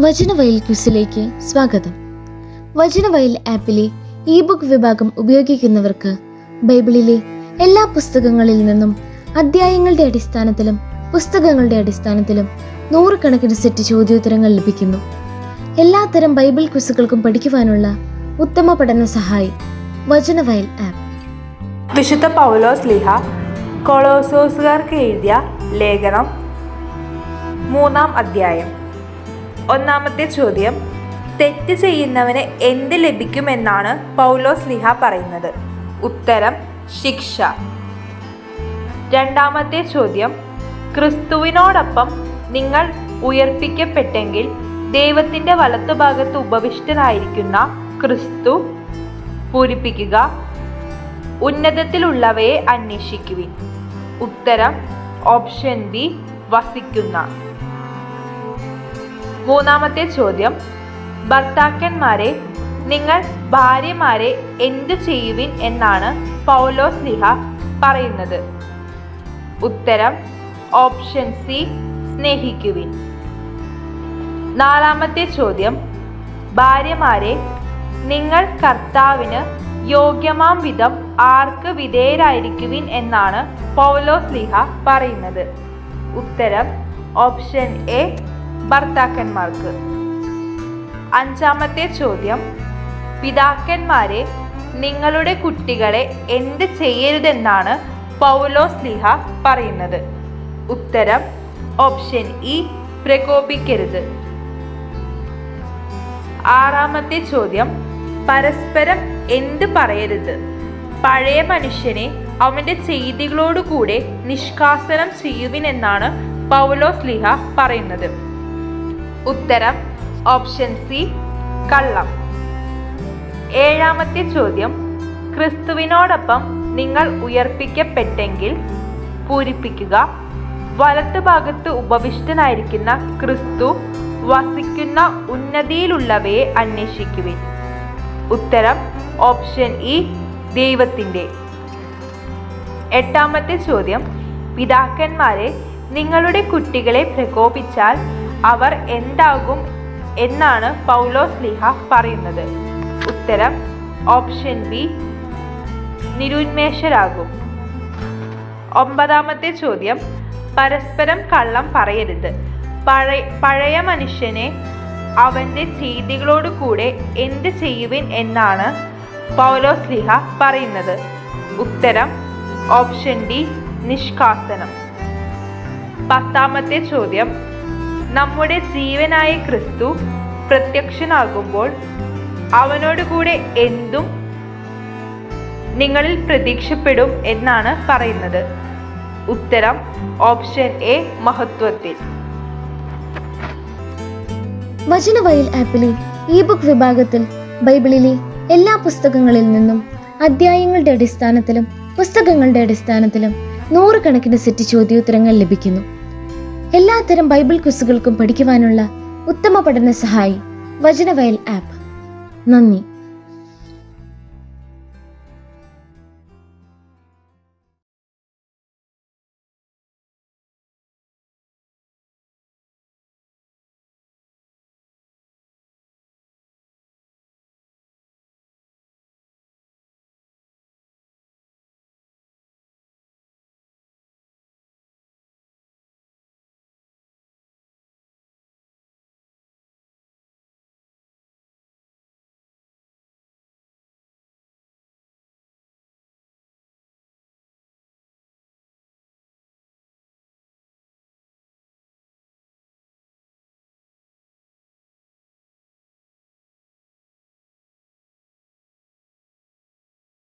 വചനവയൽ ക്വിസിലേക്ക് സ്വാഗതം. Vachanavayal ആപ്പിലെ E book വിഭാഗം ഉപയോഗിക്കുന്നവർക്ക് ബൈബിളിലെ എല്ലാ പുസ്തകങ്ങളിൽ നിന്നും അധ്യായങ്ങളുടെ അടിസ്ഥാനത്തിലും പുസ്തകങ്ങളുടെ അടിസ്ഥാനത്തിലും നൂറുകണക്കിന് സെറ്റ് ചോദ്യോത്തരങ്ങൾ ലഭിക്കുന്നു. എല്ലാത്തരം ബൈബിൾ ക്വിസുകൾക്കും പഠിക്കുവാനുള്ള ഉത്തമ പഠന സഹായി വചനവയൽ ആപ്പ്. വിശുദ്ധ പൗലോസ് ലിഹ കൊളോസോസുകാർക്ക് എഴുതിയ ലേഖനം മൂന്നാം അധ്യായം. ഒന്നാമത്തെ ചോദ്യം തെറ്റ് ചെയ്യുന്നവന് എന്ത് ലഭിക്കുമെന്നാണ് പൗലോസ് ലിഹ പറയുന്നത്. ഉത്തരം ശിക്ഷ. രണ്ടാമത്തെ ചോദ്യം ക്രിസ്തുവിനോടൊപ്പം നിങ്ങൾ ഉയർപ്പിക്കപ്പെട്ടെങ്കിൽ ദൈവത്തിന്റെ വലത്തുഭാഗത്ത് ഉപവിഷ്ടനായിരിക്കുന്ന ക്രിസ്തു പൂരിപ്പിക്കുക ഉന്നതത്തിലുള്ളവയെ അന്വേഷിക്കുവിൻ. ഉത്തരം ഓപ്ഷൻ ബി വസിക്കുന്ന. മൂന്നാമത്തെ ചോദ്യം. ഭർത്താക്കന്മാരെ നിങ്ങൾ ഭാര്യമാരെ എന്തു ചെയ്യുവിൻ എന്നാണ് പൗലോസ് ലിഹ പറയുന്നത്. ഉത്തരം ഓപ്ഷൻ സി സ്നേഹിക്കുവിൻ. നാലാമത്തെ ചോദ്യം. ഭാര്യമാരെ നിങ്ങൾ കർത്താവിന് യോഗ്യമാം വിധം ആർക്ക് വിധേയരായിരിക്കുവിൻ എന്നാണ് പൗലോസ് ലിഹ പറയുന്നത്. ഉത്തരം ഓപ്ഷൻ എ ഭർത്താക്കന്മാർക്ക്. അഞ്ചാമത്തെ ചോദ്യം. പിതാക്കന്മാരെ നിങ്ങളുടെ കുട്ടികളെ എന്ത് ചെയ്യരുതെന്നാണ് പൗലോസ് ലിഹ പറയുന്നത്. ഉത്തരം ഓപ്ഷൻ ഇ പ്രകോപിക്കരുത്. ആറാമത്തെ ചോദ്യം. പരസ്പരം എന്ത് പറയരുത്? പഴയ മനുഷ്യനെ അവന്റെ ചെയ്തികളോടുകൂടെ നിഷ്കാസനം ചെയ്യുവിനെന്നാണ് പൗലോസ് ലിഹ പറയുന്നത്. ഉത്തരം ഓപ്ഷൻ സി കള്ളം. ഏഴാമത്തെ ചോദ്യം ക്രിസ്തുവിനോടൊപ്പം നിങ്ങൾ ഉയർപ്പിക്കപ്പെട്ടെങ്കിൽ പൂരിപ്പിക്കുക. വലത്തു ഭാഗത്ത് ഉപവിഷ്ടനായിരിക്കുന്ന ക്രിസ്തു വസിക്കുന്ന ഉന്നതിയിലുള്ളവയെ അന്വേഷിക്കുവിൻ. ഉത്തരം ഓപ്ഷൻ ഇ ദൈവത്തിന്റെ. എട്ടാമത്തെ ചോദ്യം പിതാക്കന്മാരെ നിങ്ങളുടെ കുട്ടികളെ പ്രകോപിച്ചാൽ അവർ എന്താകും എന്നാണ് പൗലോസ് ലിഹ പറയുന്നത്. ഉത്തരം ഓപ്ഷൻ ബി നിരുന്മേഷരാകും. ഒമ്പതാമത്തെ ചോദ്യം പരസ്പരം കള്ളം പറയരുത്. പഴയ പഴയ മനുഷ്യനെ അവന്റെ ചെയ്തികളോട് കൂടെ എന്ത് ചെയ്യുവിൻ എന്നാണ് പൗലോസ് ലിഹ പറയുന്നത്. ഉത്തരം ഓപ്ഷൻ ഡി നിഷ്കാസനം. പത്താമത്തെ ചോദ്യം നമ്മുടെ ജീവനായ ക്രിസ്തു പ്രത്യക്ഷനാകുമ്പോൾ അവനോടുകൂടെ എന്തും നിങ്ങളിൽ പ്രതീക്ഷപ്പെടും എന്നാണ് പറയുന്നത്. ഉത്തരം ഓപ്ഷൻ എ മഹത്വത്തിൽ. വചനവയൽ ആപ്പിലെ ഇ ബുക്ക് വിഭാഗത്തിൽ ബൈബിളിലെ എല്ലാ പുസ്തകങ്ങളിൽ നിന്നും അധ്യായങ്ങളുടെ അടിസ്ഥാനത്തിലും പുസ്തകങ്ങളുടെ അടിസ്ഥാനത്തിലും നൂറുകണക്കിന് സെറ്റ് ചോദ്യോത്തരങ്ങൾ ലഭിക്കുന്നു. എല്ലാത്തരം ബൈബിൾ ക്വിസുകൾക്കും പഠിക്കുവാനുള്ള ഉത്തമ പഠന സഹായി വചനവയൽ ആപ്പ്. നന്ദി.